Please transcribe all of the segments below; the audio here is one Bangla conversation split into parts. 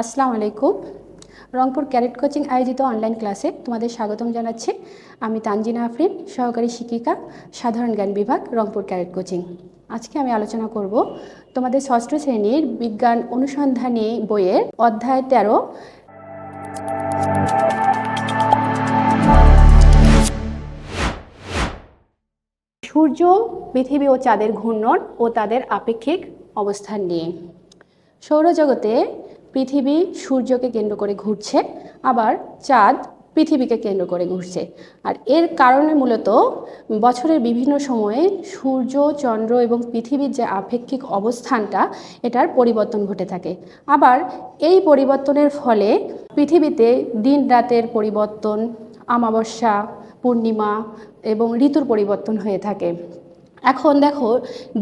আসসালামু আলাইকুম। রংপুর ক্যারেট কোচিং আয়োজিত অনলাইন ক্লাসে তোমাদের স্বাগতম জানাচ্ছি। আমি তানজিনা আফরিন, সহকারী শিক্ষিকা, সাধারণ জ্ঞান বিভাগ, রংপুর ক্যারেট কোচিং। আজকে আমি আলোচনা করব তোমাদের ষষ্ঠ শ্রেণির বিজ্ঞান অনুসন্ধানী বইয়ের অধ্যায় তেরো। সূর্য, পৃথিবী ও চাঁদের ঘূর্ণন ও তাদের আপেক্ষিক অবস্থান নিয়ে। সৌরজগতে পৃথিবী সূর্যকে কেন্দ্র করে ঘুরছে, আবার চাঁদ পৃথিবীকে কেন্দ্র করে ঘুরছে। আর এর কারণে মূলত বছরের বিভিন্ন সময়ে সূর্য, চন্দ্র এবং পৃথিবীর যে আপেক্ষিক অবস্থানটা, এটার পরিবর্তন ঘটে থাকে। আবার এই পরিবর্তনের ফলে পৃথিবীতে দিন রাতের পরিবর্তন, অমাবস্যা, পূর্ণিমা এবং ঋতুর পরিবর্তন হয়ে থাকে। এখন দেখো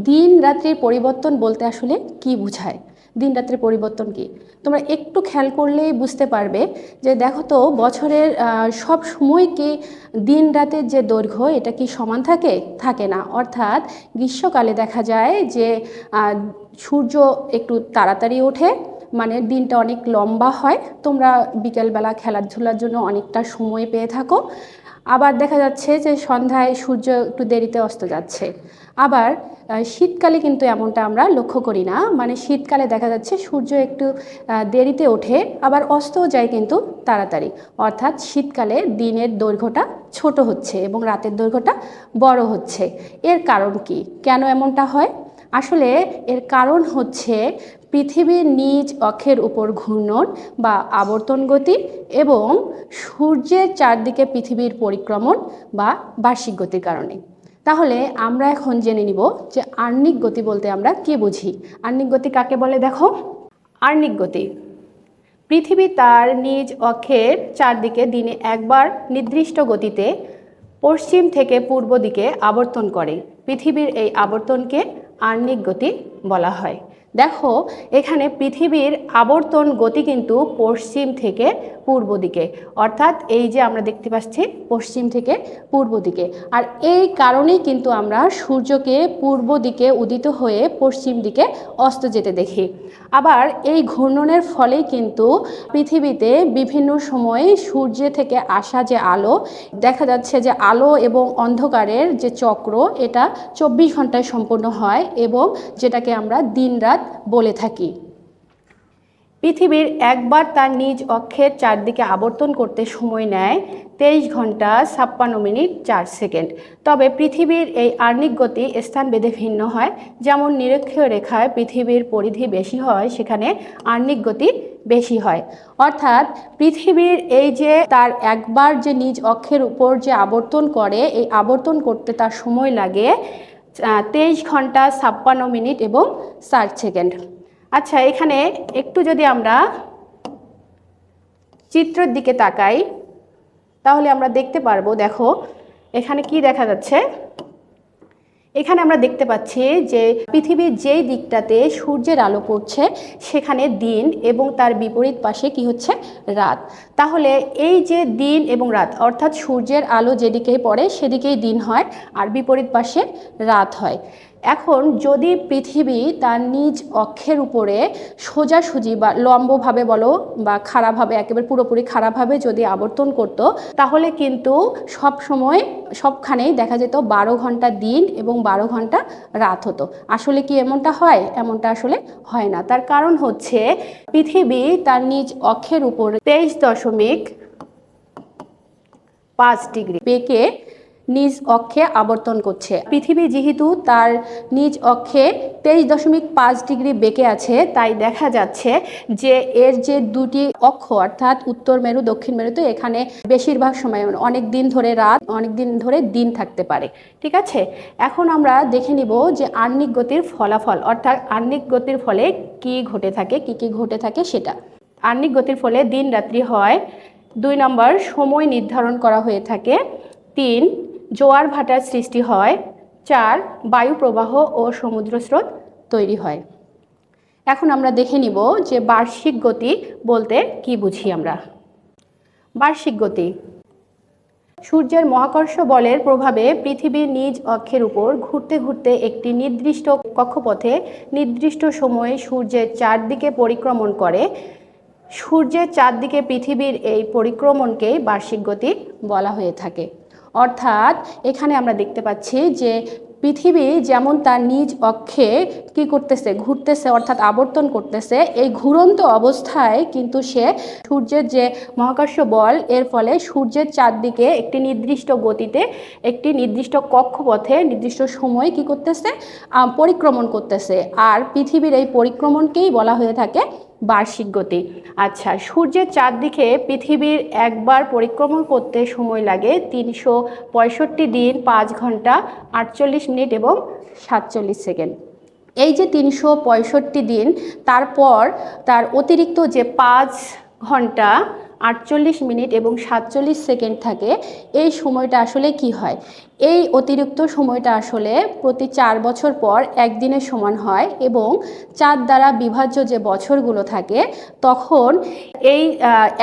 দিন রাত্রির পরিবর্তন বলতে আসলে কি বোঝায়? দিন রাত্রির পরিবর্তন কি? তোমরা একটু খেয়াল করলেই বুঝতে পারবে যে দেখো তো, বছরের সব সময় কি দিন রাতের যে দৈর্ঘ্য, এটা কি সমান থাকে? থাকে না। অর্থাৎ গ্রীষ্মকালে দেখা যায় যে সূর্য একটু তাড়াতাড়ি ওঠে মানে দিনটা অনেক লম্বা হয়। তোমরা বিকেলবেলা খেলাধুলার জন্য অনেকটা সময় পেয়ে থাকো। আবার দেখা যাচ্ছে যে সন্ধ্যায় সূর্য একটু দেরিতে অস্ত যাচ্ছে। আবার শীতকালে কিন্তু এমনটা আমরা লক্ষ্য করি না। মানে শীতকালে দেখা যাচ্ছে সূর্য একটু দেরিতে ওঠে, আবার অস্তও যায় কিন্তু তাড়াতাড়ি। অর্থাৎ শীতকালে দিনের দৈর্ঘ্যটা ছোট হচ্ছে এবং রাতের দৈর্ঘ্যটা বড় হচ্ছে। এর কারণ কি? কেন এমনটা হয়? আসলে এর কারণ হচ্ছে পৃথিবীর নিজ অক্ষের উপর ঘূর্ণন বা আবর্তন গতি এবং সূর্যের চারদিকে পৃথিবীর পরিক্রমণ বা বার্ষিক গতির কারণে। তাহলে আমরা এখন জেনে নিব যে আর্নিক গতি বলতে আমরা কি বুঝি। আর্নিক গতি কাকে বলে দেখো? আর্নিক গতি। পৃথিবী তার নিজ অক্ষের চারদিকে দিনে একবার নির্দিষ্ট গতিতে পশ্চিম থেকে পূর্ব দিকে আবর্তন করে। পৃথিবীর এই আবর্তনকে আর্নিক গতি বলা হয়। দেখো, এখানে পৃথিবীর আবর্তন গতি কিন্তু পশ্চিম থেকে পূর্ব দিকে। অর্থাৎ এই যে আমরা দেখতে পাচ্ছি পশ্চিম থেকে পূর্ব দিকে। আর এই কারণেই কিন্তু আমরা সূর্যকে পূর্ব দিকে উদিত হয়ে পশ্চিম দিকে অস্ত যেতে দেখি। আবার এই ঘূর্ণনের ফলেই কিন্তু পৃথিবীতে বিভিন্ন সময়ে সূর্য থেকে আসা যে আলো, দেখা যাচ্ছে যে আলো এবং অন্ধকারের যে চক্র, এটা চব্বিশ ঘন্টায় সম্পূর্ণ হয় এবং যেটাকে আমরা দিনরাত বলে থাকি। পৃথিবীর একবার তার নিজ অক্ষের চারদিকে আবর্তন করতে সময় নেয় তেইশ ঘণ্টা ছাপ্পান্ন মিনিট চার সেকেন্ড। তবে পৃথিবীর এই আর্নিক গতি স্থান বেঁধে ভিন্ন হয়। যেমন নিরক্ষীয় রেখায় পৃথিবীর পরিধি বেশি হয়, সেখানে আর্নিক গতি বেশি হয়। অর্থাৎ পৃথিবীর এই যে তার একবার যে নিজ অক্ষের উপর যে আবর্তন করে, এই আবর্তন করতে তার সময় লাগে তেইশ ঘণ্টা ছাপ্পান্ন মিনিট এবং ষাট সেকেন্ড। আচ্ছা এখানে একটু যদি আমরা চিত্রের দিকে তাকাই, তাহলে আমরা দেখতে পারব, দেখো, এখানে কি দেখা যাচ্ছে? এখানে আমরা দেখতে পাচ্ছি যে পৃথিবীর যেই দিকটাতে সূর্যের আলো পড়ছে, সেখানে দিন এবং তার বিপরীত পাশে কি হচ্ছে? রাত। তাহলে এই যে দিন এবং রাত, অর্থাৎ সূর্যের আলো যেদিকেই পড়ে সেদিকেই দিন হয়, আর বিপরীত পাশে রাত হয়। এখন যদি পৃথিবী তার নিজ অক্ষের উপরে সোজাসুজি বা লম্বভাবে বলো বা খাড়াভাবে, একেবারে পুরোপুরি খাড়াভাবে যদি আবর্তন করত, তাহলে কিন্তু সব সময় সবখানেই দেখা যেত বারো ঘণ্টা দিন এবং বারো ঘণ্টা রাত হতো। আসলে কি এমনটা হয়? এমনটা আসলে হয় না। তার কারণ হচ্ছে পৃথিবী তার নিজ অক্ষের উপরে তেইশ দশমিক পাঁচ ডিগ্রি বেঁকে নিজ অক্ষে আবর্তন করছে। পৃথিবী যেহেতু তার নিজ অক্ষে তেইশ দশমিক পাঁচ ডিগ্রি বেঁকে আছে, তাই দেখা যাচ্ছে যে এর যে দুটি অক্ষ, অর্থাৎ উত্তর মেরু, দক্ষিণ মেরুতে এখানে বেশিরভাগ সময়, অনেক দিন ধরে রাত, অনেক দিন ধরে দিন থাকতে পারে। ঠিক আছে? এখন আমরা দেখে নিব যে আর্নিক গতির ফলাফল, অর্থাৎ আর্নিক গতির ফলে কি ঘটে থাকে, কি কি ঘটে থাকে সেটা। আর্নিক গতির ফলে দিন রাত্রি হয়। দুই নম্বর, সময় নির্ধারণ করা হয়ে থাকে। তিন জোয়ার ভাটার সৃষ্টি হয়, চার বায়ু প্রবাহ ও সমুদ্র স্রোত তৈরি হয়। এখন আমরা দেখে নিব যে বার্ষিক গতি বলতে কি বুঝি আমরা। বার্ষিক গতি। সূর্যের মহাকর্ষ বলের প্রভাবে পৃথিবীর নিজ অক্ষের উপর ঘুরতে ঘুরতে একটি নির্দিষ্ট কক্ষপথে নির্দিষ্ট সময়ে সূর্যের চারদিকে পরিক্রমণ করে। সূর্যের চারদিকে পৃথিবীর এই পরিক্রমণকেই বার্ষিক গতি বলা হয়ে থাকে। অর্থাৎ এখানে আমরা দেখতে পাচ্ছি যে পৃথিবী যেমন তার নিজ অক্ষে কি করতেছে, ঘুরতেছে, অর্থাৎ আবর্তন করতেছে, এই ঘুরন্ত অবস্থায় কিন্তু সে সূর্যের যে মহাকর্ষ বল, এর ফলে সূর্যের চারদিকে একটি নির্দিষ্ট গতিতে, একটি নির্দিষ্ট কক্ষপথে, নির্দিষ্ট সময় কি করতেছে পরিক্রমণ করতেছে। আর পৃথিবীর এই পরিক্রমণকেই বলা হয়ে থাকে বার্ষিক গতি। আচ্ছা সূর্যের চারদিকে পৃথিবীর একবার পরিক্রমণ করতে সময় লাগে তিনশো পঁয়ষট্টি দিন পাঁচ ঘণ্টা আটচল্লিশ মিনিট এবং সাতচল্লিশ সেকেন্ড। এই যে তিনশো পঁয়ষট্টি দিন, তারপর তার অতিরিক্ত যে পাঁচ ঘণ্টা আটচল্লিশ মিনিট এবং সাতচল্লিশ সেকেন্ড থাকে, এই সময়টা আসলে কি হয়? এই অতিরিক্ত সময়টা আসলে প্রতি চার বছর পর একদিনের সমান হয় এবং চার দ্বারা বিভাজ্য যে বছরগুলো থাকে, তখন এই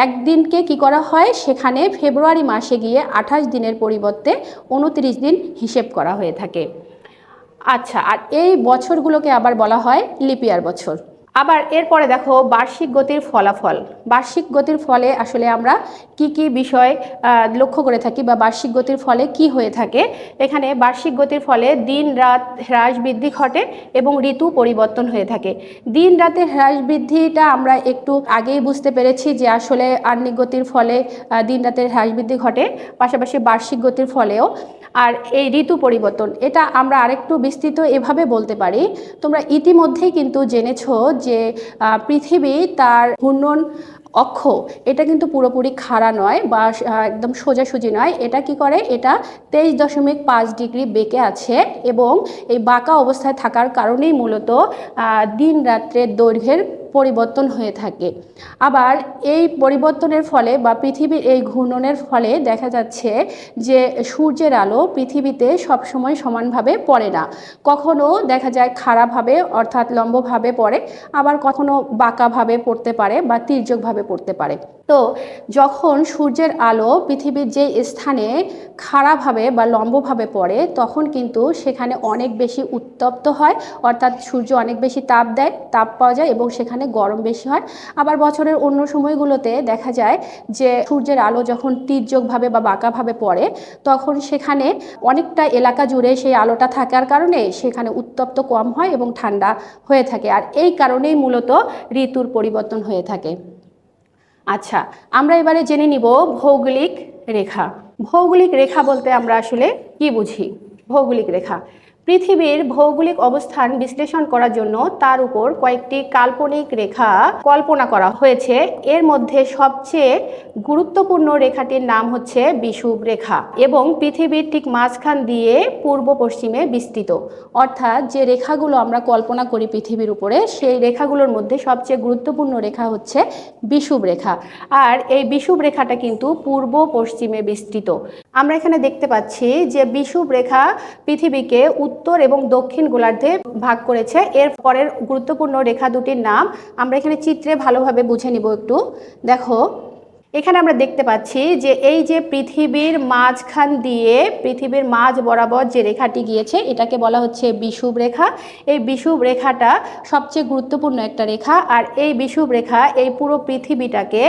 একদিনকে কি করা হয়? সেখানে ফেব্রুয়ারি মাসে গিয়ে আঠাশ দিনের পরিবর্তে উনত্রিশ দিন হিসেব করা হয়ে থাকে। আচ্ছা আর এই বছরগুলোকে আবার বলা হয় লিপিয়ার বছর। আবার এরপরে দেখো বার্ষিক গতির ফলাফল। বার্ষিক গতির ফলে আসলে আমরা কি কি বিষয় লক্ষ্য করে থাকি বা বার্ষিক গতির ফলে কি হয়ে থাকে। এখানে বার্ষিক গতির ফলে দিন রাত হ্রাস বৃদ্ধি ঘটে এবং ঋতু পরিবর্তন হয়ে থাকে। দিন রাতের হ্রাস বৃদ্ধিটা আমরা একটু আগেই বুঝতে পেরেছি যে আসলে আর্নিক গতির ফলে দিন রাতের হ্রাস বৃদ্ধি ঘটে। পাশাপাশি বার্ষিক গতির ফলেও আর এই ঋতু পরিবর্তন, এটা আমরা আরেকটু বিস্তৃত এভাবে বলতে পারি। তোমরা ইতিমধ্যেই কিন্তু জেনেছো যে পৃথিবী তার ঘূর্ণন অক্ষ, এটা কিন্তু পুরোপুরি খাড়া নয় বা একদম সোজাসুজি নয়। এটা কি করে? এটা তেইশ দশমিক পাঁচ ডিগ্রি বেঁকে আছে এবং এই বাঁকা অবস্থায় থাকার কারণেই মূলত দিন রাত্রের দৈর্ঘ্যের পরিবর্তন হয়ে থাকে। আবার এই পরিবর্তনের ফলে বা পৃথিবীর এই ঘূর্ণনের ফলে দেখা যাচ্ছে যে সূর্যের আলো পৃথিবীতে সবসময় সমানভাবে পড়ে না। কখনো দেখা যায় খাড়াভাবে অর্থাৎ লম্বভাবে পড়ে, আবার কখনো বাঁকাভাবে পড়তে পারে বা তির্যকভাবে পড়তে পারে। তো যখন সূর্যের আলো পৃথিবীর যে স্থানে খাড়াভাবে বা লম্বভাবে পড়ে, তখন কিন্তু সেখানে অনেক বেশি উত্তপ্ত হয়, অর্থাৎ সূর্য অনেক বেশি তাপ দেয়, তাপ পাওয়া যায় এবং সেখানে গরম বেশি হয়। আবার বছরের অন্য সময়গুলোতে দেখা যায় যে সূর্যের আলো যখন তির্যকভাবে বা বাঁকাভাবে পড়ে, তখন সেখানে অনেকটা এলাকা জুড়ে সেই আলোটা থাকার কারণে সেখানে উত্তপ্ত কম হয় এবং ঠান্ডা হয়ে থাকে। আর এই কারণেই মূলত ঋতুর পরিবর্তন হয়ে থাকে। আচ্ছা আমরা এবারে জেনে নিব ভৌগোলিক রেখা। ভৌগোলিক রেখা বলতে আমরা আসলে কি বুঝি? ভৌগোলিক রেখা। পৃথিবীর ভৌগোলিক অবস্থান বিশ্লেষণ করার জন্য তার উপর কয়েকটি কাল্পনিক রেখা কল্পনা করা হয়েছে। এর মধ্যে সবচেয়ে গুরুত্বপূর্ণ রেখাটির নাম হচ্ছে বিষুব রেখা এবং পৃথিবীর ঠিক মাঝখান দিয়ে পূর্ব পশ্চিমে বিস্তৃত। অর্থাৎ যে রেখাগুলো আমরা কল্পনা করি পৃথিবীর উপরে, সেই রেখাগুলোর মধ্যে সবচেয়ে গুরুত্বপূর্ণ রেখা হচ্ছে বিষুব রেখা। আর এই বিষুব রেখাটা কিন্তু পূর্ব পশ্চিমে বিস্তৃত। আমরা এখানে দেখতে পাচ্ছি যে বিষুব রেখা পৃথিবীকে উত্তর এবং দক্ষিণ গোলার্ধে ভাগ করেছে। এর পরের গুরুত্বপূর্ণ রেখা দুটির নাম, আমরা এখানে চিত্রে ভালোভাবে বুঝে নিব একটু। দেখো এখানে আমরা দেখতে পাচ্ছি যে এই যে পৃথিবীর মাঝখান দিয়ে, পৃথিবীর মাঝ বরাবর যে রেখাটি গিয়েছে, এটাকে বলা হচ্ছে বিষুব রেখা। এই বিষুব রেখাটা সবচেয়ে গুরুত্বপূর্ণ একটা রেখা, আর এই বিষুব রেখা এই পুরো পৃথিবীটাকে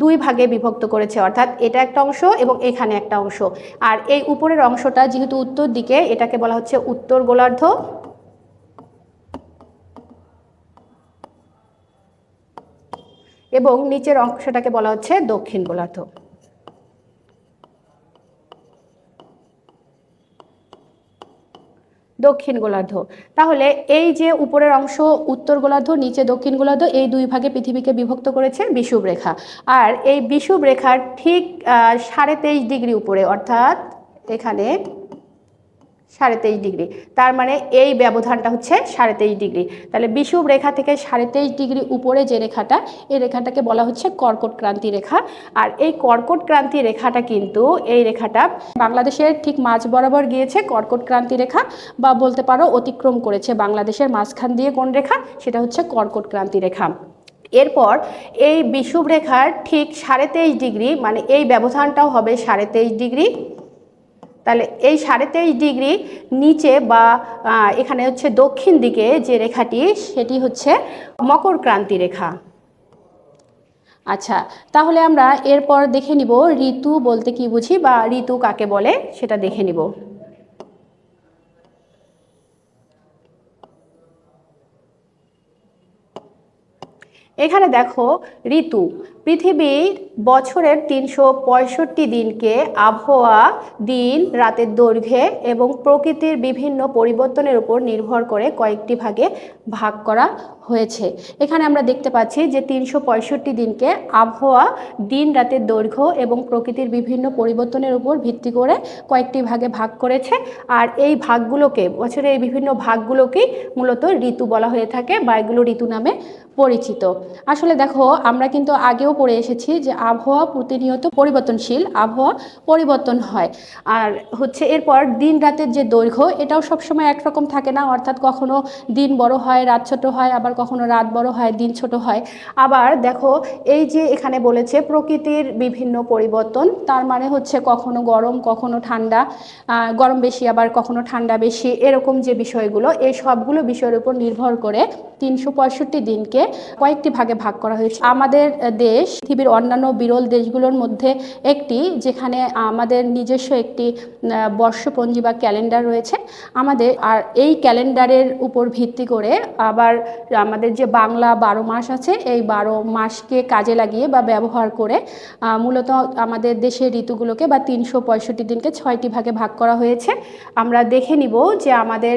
দুই ভাগে বিভক্ত করেছে, অর্থাৎ এটা একটা অংশ এবং এখানে একটা অংশ। আর এই উপরের অংশটা যেহেতু উত্তর দিকে, এটাকে বলা হচ্ছে উত্তর গোলার্ধ। এবং নিচের অংশটাকে বলা হচ্ছে দক্ষিণ গোলার্ধ। দক্ষিণ গোলার্ধ। তাহলে এই যে উপরের অংশ, উত্তর গোলার্ধ, নিচে দক্ষিণ গোলার্ধ, এই দুই ভাগে পৃথিবীকে বিভক্ত করেছে বিষুব রেখা। আর এই বিষুব রেখার ঠিক সাড়ে তেইশ ডিগ্রি উপরে, অর্থাৎ এখানে সাড়ে তেইশ ডিগ্রি। তার মানে এই ব্যবধানটা হচ্ছে সাড়ে তেইশ ডিগ্রি। তাহলে বিষুব রেখা থেকে সাড়ে তেইশ ডিগ্রি উপরে যে রেখাটা, এই রেখাটাকে বলা হচ্ছে কর্কট ক্রান্তি রেখা। আর এই কর্কট ক্রান্তি রেখাটা কিন্তু এই রেখাটা বাংলাদেশের ঠিক মাঝ বরাবর গিয়েছে কর্কট ক্রান্তি রেখা, বা বলতে পারো অতিক্রম করেছে বাংলাদেশের মাঝখান দিয়ে কোন রেখা, সেটা হচ্ছে কর্কট ক্রান্তি রেখা। এরপর এই বিষুব রেখার ঠিক সাড়ে তেইশ ডিগ্রি মানে এই ব্যবধানটাও হবে সাড়ে তেইশ ডিগ্রি। তাহলে এই সাড়ে তেইশ ডিগ্রি নিচে বা এখানে হচ্ছে দক্ষিণ দিকে যে রেখাটি, সেটি হচ্ছে মকর ক্রান্তি রেখা। আচ্ছা তাহলে আমরা এরপর দেখে নিব ঋতু বলতে কি বুঝি বা ঋতু কাকে বলে সেটা দেখে নিব। এখানে দেখো, ঋতু। পৃথিবীর বছরের তিনশো পঁয়ষট্টি দিনকে আবহাওয়া দিন, রাতের দৈর্ঘ্যে এবং প্রকৃতির বিভিন্ন পরিবর্তনের উপর নির্ভর করে কয়েকটি ভাগে ভাগ করা হয়েছে। এখানে আমরা দেখতে পাচ্ছি যে তিনশো পঁয়ষট্টি দিনকে আবহাওয়া, দিন, রাতের দৈর্ঘ্য এবং প্রকৃতির বিভিন্ন পরিবর্তনের উপর ভিত্তি করে কয়েকটি ভাগে ভাগ করেছে। আর এই ভাগগুলোকে, বছরের এই বিভিন্ন ভাগগুলোকেই মূলত ঋতু বলা হয়ে থাকে বা এগুলো ঋতু নামে পরিচিত। আসলে দেখো, আমরা কিন্তু আগেও পড়ে এসেছি যে আবহাওয়া প্রতিনিয়ত পরিবর্তনশীল, আবহাওয়া পরিবর্তন হয়। আর হচ্ছে এরপর দিন রাতের যে দৈর্ঘ্য, এটাও সবসময় একরকম থাকে না। অর্থাৎ কখনো দিন বড় হয়, রাত ছোট হয়, আবার কখনো রাত বড় হয়, দিন ছোট হয়। আবার দেখো, এই যে এখানে বলেছে প্রকৃতির বিভিন্ন পরিবর্তন, তার মানে হচ্ছে কখনো গরম, কখনো ঠান্ডা গরম বেশি, আবার কখনো ঠান্ডা বেশি, এরকম যে বিষয়গুলো, এই সবগুলো বিষয়ের উপর নির্ভর করে তিনশো পঁয়ষট্টি দিনকে কয়েকটি ভাগে ভাগ করা হয়েছে। আমাদের দেশ, পৃথিবীর অন্যান্য বিরল দেশগুলোর মধ্যে একটি, যেখানে আমাদের নিজস্ব একটি বর্ষপঞ্জি বা ক্যালেন্ডার রয়েছে। আমাদের, আর এই ক্যালেন্ডারের উপর ভিত্তি করে আবার আমাদের যে বাংলা বারো মাস আছে, এই বারো মাসকে কাজে লাগিয়ে বা ব্যবহার করে মূলত আমাদের দেশের ঋতুগুলোকে বা তিনশো পঁয়ষট্টি দিনকে ছয়টি ভাগে ভাগ করা হয়েছে। আমরা দেখে নিব যে আমাদের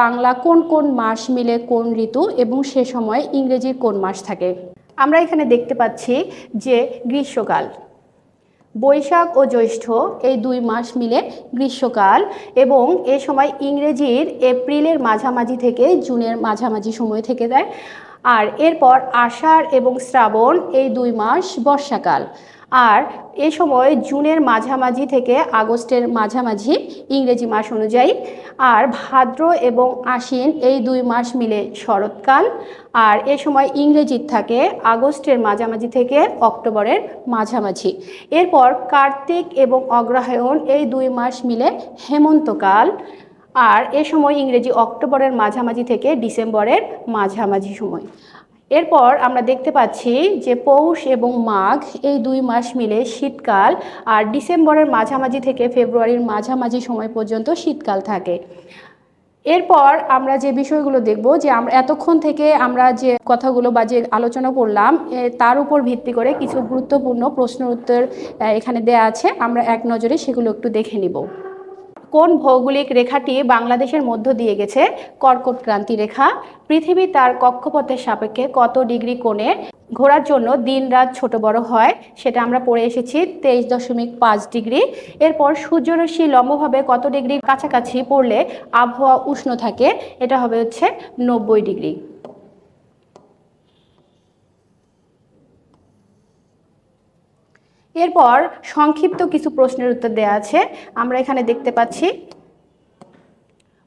বাংলা কোন কোন মাস মিলে কোন ঋতু এবং সে সময় ইংরেজির কোন মাস থাকে। আমরা এখানে দেখতে পাচ্ছি যে গ্রীষ্মকাল। বৈশাখ ও জ্যৈষ্ঠ এই দুই মাস মিলে গ্রীষ্মকাল এবং এ সময় ইংরেজির এপ্রিলের মাঝামাঝি থেকে জুনের মাঝামাঝি সময় থেকে দেয় আর এরপর আষাঢ় এবং শ্রাবণ এই দুই মাস বর্ষাকাল। আর এ সময় জুনের মাঝামাঝি থেকে আগস্টের মাঝামাঝি ইংরেজি মাস অনুযায়ী আর ভাদ্র এবং আশ্বিন এই দুই মাস মিলে শরৎকাল। আর এ সময় ইংরেজির থাকে আগস্টের মাঝামাঝি থেকে অক্টোবরের মাঝামাঝি। এরপর কার্তিক এবং অগ্রহায়ণ এই দুই মাস মিলে হেমন্তকাল। আর এ সময় ইংরেজি অক্টোবরের মাঝামাঝি থেকে ডিসেম্বরের মাঝামাঝি সময়। এরপর আমরা দেখতে পাচ্ছি যে পৌষ এবং মাঘ এই দুই মাস মিলে শীতকাল আর ডিসেম্বরের মাঝামাঝি থেকে ফেব্রুয়ারির মাঝামাঝি সময় পর্যন্ত শীতকাল থাকে। এরপর আমরা যে বিষয়গুলো দেখব যে আমরা এতক্ষণ থেকে আমরা যে কথাগুলো বা যে আলোচনা করলাম তার উপর ভিত্তি করে কিছু গুরুত্বপূর্ণ প্রশ্ন উত্তর এখানে দেয়া আছে। আমরা এক নজরে সেগুলো একটু দেখে নিব। কোন ভৌগোলিক রেখাটি বাংলাদেশের মধ্য দিয়ে গেছে? কর্কট ক্রান্তি রেখা। পৃথিবী তার কক্ষপথের সাপেক্ষে কত ডিগ্রি কোণে ঘোরার জন্য দিন রাত ছোট বড় হয়? সেটা আমরা পড়ে এসেছি তেইশ দশমিক পাঁচ ডিগ্রি। এরপর সূর্যরশ্মি লম্বভাবে কত ডিগ্রি কাছাকাছি পড়লে আবহাওয়া উষ্ণ থাকে? এটা হবে হচ্ছে নব্বই ডিগ্রি। এরপর সংক্ষিপ্ত কিছু প্রশ্নের উত্তর দেয়া আছে। আমরা এখানে দেখতে পাচ্ছি,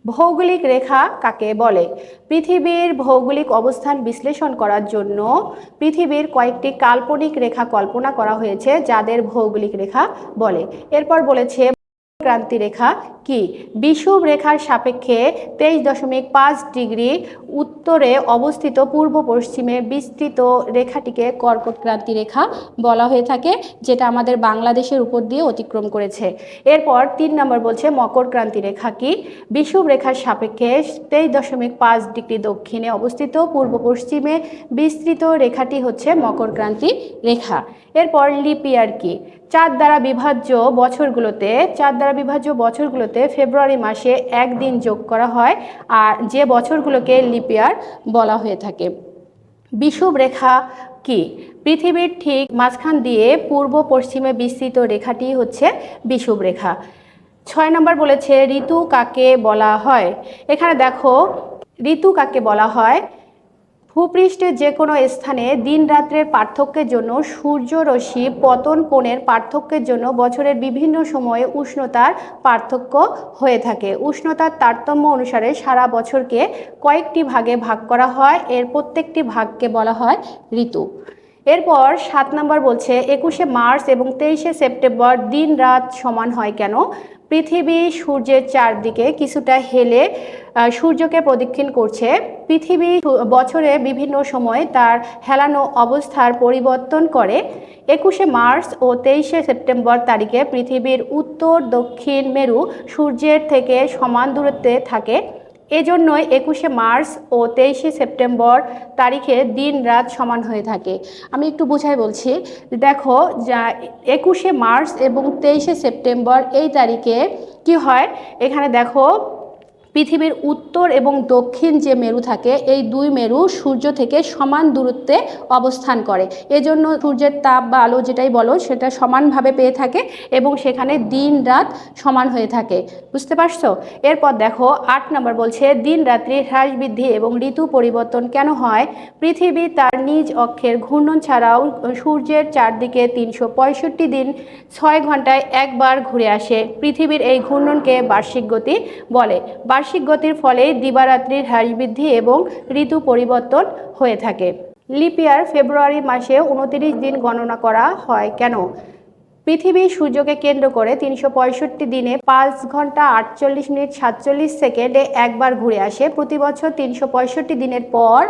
ভৌগোলিক রেখা কাকে বলে? পৃথিবীর ভৌগোলিক অবস্থান বিশ্লেষণ করার জন্য পৃথিবীর কয়েকটি কাল্পনিক রেখা কল্পনা করা হয়েছে, যাদের ভৌগোলিক রেখা বলে। এরপর বলেছে ক্রান্তি রেখা কি? বিষুব রেখার সাপেক্ষে তেইশ দশমিক পাঁচ ডিগ্রি উত্তরে অবস্থিত পূর্ব পশ্চিমে বিস্তৃত রেখাটিকে কর্কট ক্রান্তি রেখা বলা হয়ে থাকে, যেটা আমাদের বাংলাদেশের উপর দিয়ে অতিক্রম করেছে। এরপর তিন নম্বর বলছে মকর ক্রান্তি রেখা কি? বিষুব রেখার সাপেক্ষে তেইশ দশমিক পাঁচ ডিগ্রি দক্ষিণে অবস্থিত পূর্ব পশ্চিমে বিস্তৃত রেখাটি হচ্ছে মকর ক্রান্তি রেখা। এরপর লিপিয়ার কি? চার দ্বারা বিভাজ্য বছরগুলোতে চার দ্বারা বিভাজ্য বছরগুলোতে ফেব্রুয়ারি মাসে একদিন যোগ করা হয় আর যে বছরগুলোকে লিপিয়ার বলা হয়ে থাকে। বিষুব রেখা কি? পৃথিবীর ঠিক মাঝখান দিয়ে পূর্ব পশ্চিমে বিস্তৃত রেখাটি হচ্ছে বিষুব রেখা। ছয় নম্বর বলেছে, ঋতু কাকে বলা হয়? এখানে দেখো, ঋতু কাকে বলা হয়? ভূপৃষ্ঠের যে কোনো স্থানে দিন রাত্রের পার্থক্যের জন্য সূর্যরশ্মি পতন কোণের পার্থক্যের জন্য বছরের বিভিন্ন সময়ে উষ্ণতার পার্থক্য হয়ে থাকে। উষ্ণতার তারতম্য অনুসারে সারা বছরকে কয়েকটি ভাগে ভাগ করা হয়। এর প্রত্যেকটি ভাগকে বলা হয় ঋতু। এরপর সাত নম্বর বলছে, একুশে মার্চ এবং তেইশে সেপ্টেম্বর দিন রাত সমান হয় কেন? পৃথিবী সূর্যের চারদিকে কিছুটা হেলে সূর্যকে প্রদক্ষিণ করছে। পৃথিবী বছরে বিভিন্ন সময়ে তার হেলানো অবস্থার পরিবর্তন করে। একুশে মার্চ ও তেইশে সেপ্টেম্বর তারিখে পৃথিবীর উত্তর দক্ষিণ মেরু সূর্যের থেকে সমান দূরত্বে থাকে। এজন্যই একুশে মার্চ ও তেইশে সেপ্টেম্বর তারিখে দিন রাত সমান হয়ে থাকে। আমি একটু বুঝাই বলছি, দেখো যা একুশে মার্চ এবং তেইশে সেপ্টেম্বর এই তারিখে কি হয়? এখানে দেখো পৃথিবীর উত্তর এবং দক্ষিণ যে মেরু থাকে, এই দুই মেরু সূর্য থেকে সমান দূরত্বে অবস্থান করে। এজন্য সূর্যের তাপ বা আলো যেটাই বলো, সেটা সমানভাবে পেয়ে থাকে এবং সেখানে দিন রাত সমান হয়ে থাকে। বুঝতে পারছ? এরপর দেখো, আট নম্বর বলছে, দিন রাত্রি হ্রাস বৃদ্ধি এবং ঋতু পরিবর্তন কেন হয়? পৃথিবী তার নিজ অক্ষের ঘূর্ণন ছাড়াও সূর্যের চারদিকে তিনশো পঁয়ষট্টি দিন ছয় ঘন্টায় একবার ঘুরে আসে। পৃথিবীর এই ঘূর্ণনকে বার্ষিক গতি বলে। বার্ষিক গতির ফলে দিবারাত্রির হ্রাস বৃদ্ধি এবং ঋতু পরিবর্তন হয়ে থাকে। লিপিয়ার ফেব্রুয়ারি মাসে উনতিরিশ দিন গণনা করা হয় কেন? পৃথিবী সূর্যকে কেন্দ্র করে তিনশো পঁয়ষট্টি দিনে পাঁচ ঘণ্টা আটচল্লিশ মিনিট সাতচল্লিশ সেকেন্ডে একবার ঘুরে আসে। প্রতি বছর তিনশো পঁয়ষট্টি দিনের পর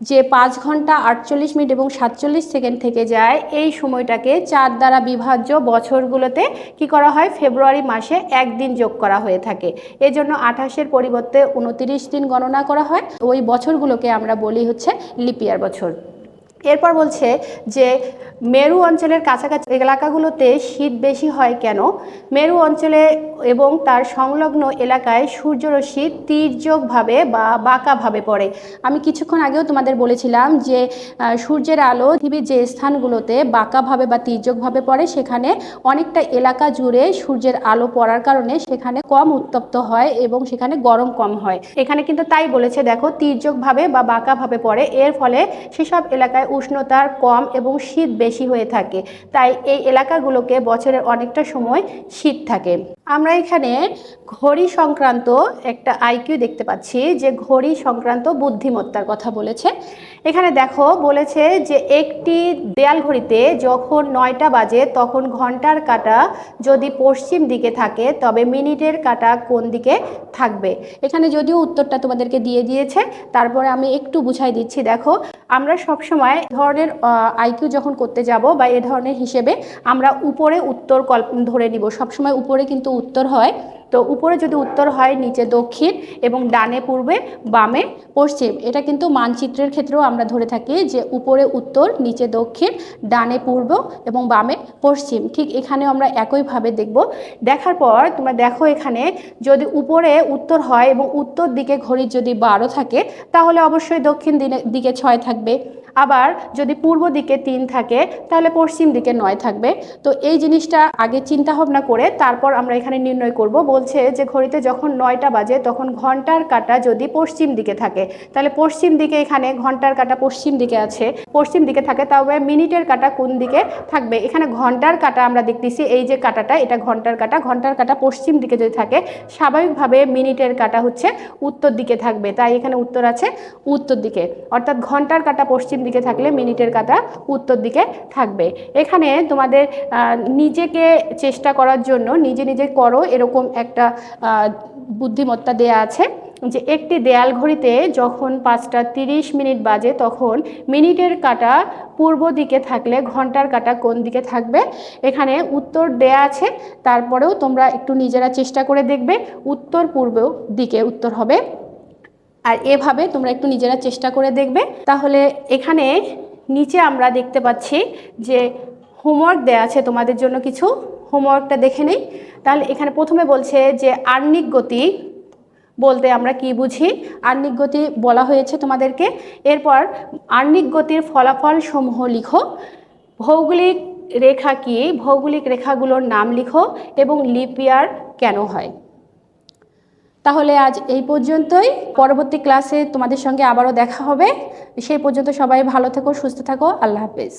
যে পাঁচ ঘণ্টা আটচল্লিশ মিনিট এবং সাতচল্লিশ সেকেন্ড থেকে যায়, এই সময়টাকে চার দ্বারা বিভাজ্য বছরগুলোতে কি করা হয়? ফেব্রুয়ারি মাসে একদিন যোগ করা হয়ে থাকে। এজন্য আঠাশের পরিবর্তে উনতিরিশ দিন গণনা করা হয়। ওই বছরগুলোকে আমরা বলি হচ্ছে লিপিয়ার বছর। এরপর বলছে যে মেরু অঞ্চলের কাছাকাছি এলাকাগুলোতে শীত বেশি হয় কেন? মেরু অঞ্চলে এবং তার সংলগ্ন এলাকায় সূর্যরশ্মি তীর্যকভাবে বা বাঁকাভাবে পড়ে। আমি কিছুক্ষণ আগেও তোমাদের বলেছিলাম যে সূর্যের আলো পৃথিবীর যে স্থানগুলোতে বাঁকাভাবে বা তীর্যকভাবে পড়ে, সেখানে অনেকটা এলাকা জুড়ে সূর্যের আলো পড়ার কারণে সেখানে কম উত্তপ্ত হয় এবং সেখানে গরম কম হয়। এখানে কিন্তু তাই বলেছে, দেখো, তীর্যকভাবে বা বাঁকাভাবে পড়ে। এর ফলে সেসব এলাকায় উষ্ণতার কম এবং শীত বেশি হয়ে থাকে। তাই এই এলাকাগুলোকে বছরের অনেকটা সময় শীত থাকে। আমরা এখানে ঘড়ি সংক্রান্ত একটা আইকিউ দেখতে পাচ্ছি যে ঘড়ি সংক্রান্ত বুদ্ধিমত্তার কথা বলেছে। এখানে দেখো, বলেছে যে একটি দেয়াল ঘড়িতে যখন নয়টা বাজে তখন ঘণ্টার কাটা যদি পশ্চিম দিকে থাকে, তবে মিনিটের কাটা কোন দিকে থাকবে? এখানে যদিও উত্তরটা তোমাদেরকে দিয়ে দিয়েছে, তারপরে আমি একটু বুঝাই দিচ্ছি। দেখো আমরা সবসময় ধরনের আইকিউ যখন করতে যাব বা এ ধরনের হিসেবে আমরা উপরে উত্তর কল্প ধরে নিব। সবসময় উপরে কিন্তু উত্তর হয়। তো উপরে যদি উত্তর হয় নিচে দক্ষিণ এবং ডানে পূর্বে বামে পশ্চিম, এটা কিন্তু মানচিত্রের ক্ষেত্রেও আমরা ধরে থাকি যে উপরে উত্তর, নিচে দক্ষিণ, ডানে পূর্ব এবং বামে পশ্চিম। ঠিক এখানেও আমরা একইভাবে দেখব। দেখার পর তোমরা দেখো এখানে যদি উপরে উত্তর হয় এবং উত্তর দিকে ঘড়ির যদি বারো থাকে, তাহলে অবশ্যই দক্ষিণ দিকে ছয় থাকবে। আবার যদি পূর্ব দিকে তিন থাকে, তাহলে পশ্চিম দিকে নয় থাকবে। তো এই জিনিসটা আগে চিন্তা ভাবনা করে তারপর আমরা এখানে নির্ণয় করব। বলছে যে ঘড়িতে যখন নয়টা বাজে, তখন ঘণ্টার কাটা যদি পশ্চিম দিকে থাকে, তাহলে পশ্চিম দিকে এখানে ঘণ্টার কাটা পশ্চিম দিকে আছে। পশ্চিম দিকে থাকে, তবে মিনিটের কাটা কোন দিকে থাকবে? এখানে ঘণ্টার কাটা আমরা দেখতেছি, এই যে কাটাটা, এটা ঘণ্টার কাটা। ঘণ্টার কাটা পশ্চিম দিকে যদি থাকে, স্বাভাবিকভাবে মিনিটের কাটা হচ্ছে উত্তর দিকে থাকবে। তাই এখানে উত্তর আছে উত্তর দিকে। অর্থাৎ ঘণ্টার কাটা পশ্চিম দিকে থাকলে মিনিটের কাঁটা উত্তর দিকে থাকবে। এখানে তোমাদের নিজেকে চেষ্টা করার জন্য নিজে নিজে করো এরকম একটা বুদ্ধিমত্তা দেয়া আছে যে একটি দেয়াল ঘড়িতে যখন পাঁচটা তিরিশ মিনিট বাজে তখন মিনিটের কাঁটা পূর্ব দিকে থাকলে ঘণ্টার কাটা কোন দিকে থাকবে? এখানে উত্তর দেয়া আছে, তারপরেও তোমরা একটু নিজেরা চেষ্টা করে দেখবে, উত্তর পূর্ব দিকে উত্তর হবে। আর এভাবে তোমরা একটু নিজেরা চেষ্টা করে দেখবে। তাহলে এখানে নিচে আমরা দেখতে পাচ্ছি যে হোমওয়ার্ক দেয়া আছে তোমাদের জন্য কিছু। হোমওয়ার্কটা দেখে নেই। তাহলে এখানে প্রথমে বলছে যে আর্নিক গতি বলতে আমরা কি বুঝি? আর্নিক গতি বলা হয়েছে তোমাদেরকে। এরপর আর্নিক গতির ফলাফল সমূহ লিখো। ভৌগোলিক রেখা কি? ভৌগোলিক রেখাগুলোর নাম লিখো এবং লিপিয়ার কেন হয়? তাহলে আজ এই পর্যন্তই। পরবর্তী ক্লাসে তোমাদের সঙ্গে আবারও দেখা হবে। সেই পর্যন্ত সবাই ভালো থেকো, সুস্থ থাকো। আল্লাহ হাফেজ।